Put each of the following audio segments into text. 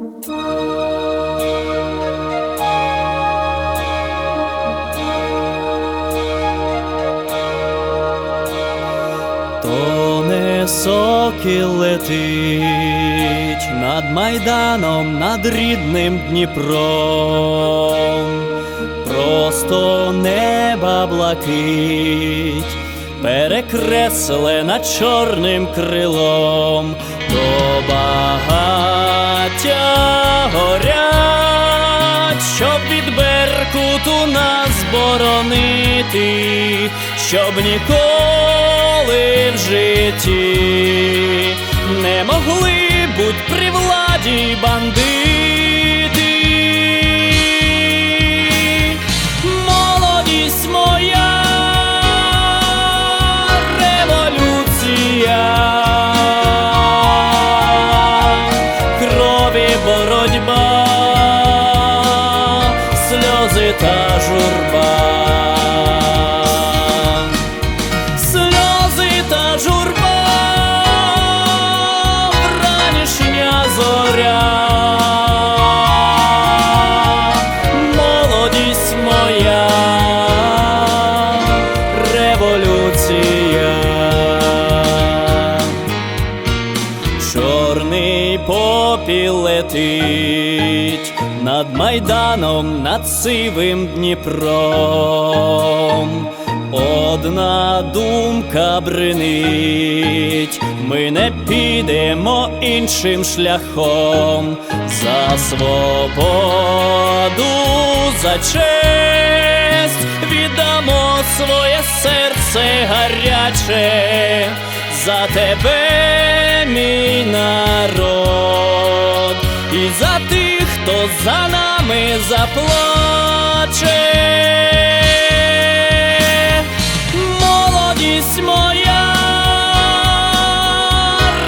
То не сокіл летить над майданом, над рідним Дніпром, просто неба блакить, перекреслена чорним крилом, то багаття горять, щоб від Беркуту нас боронити, щоб ніколи в житті не могли бути при владі бандити. Летить над майданом, над сивим Дніпром. Одна думка бринить, ми не підемо іншим шляхом за свободу, за честь віддамо своє серце гаряче за тебе, мій народ, і за тих, хто за нами заплаче. Молодість моя,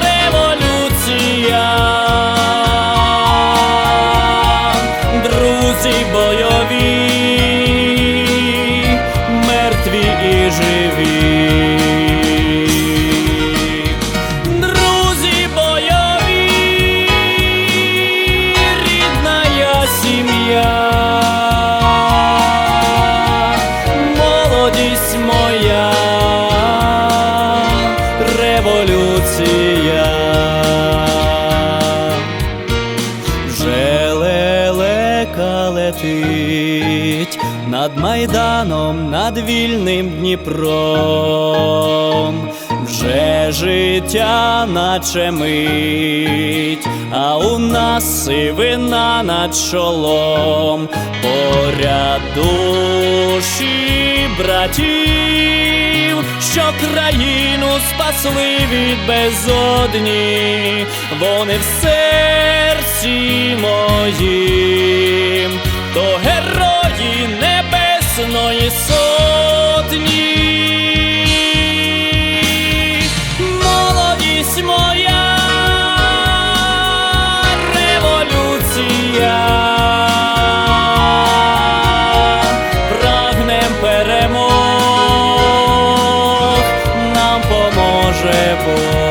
революція, друзі бойові, мертві і живі. Летить над майданом, над вільним Дніпром. Вже життя наче мить, а у нас сивина над чолом, поряд душі братів, що країну спасли від безодні, вони в серці моїм, то герої небесної сотні. Молодість моя, революція, прагнем перемог, нам поможе Бог.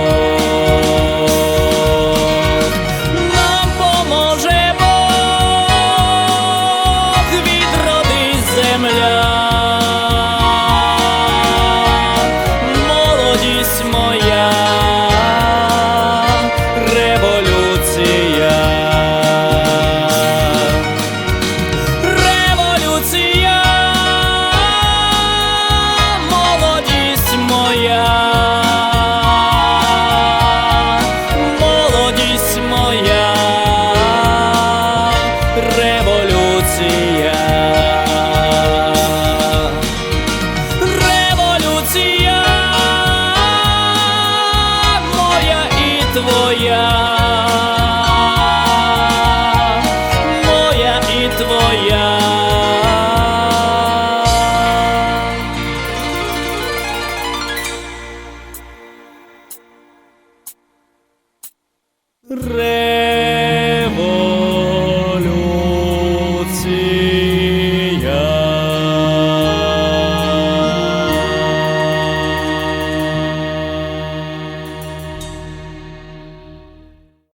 re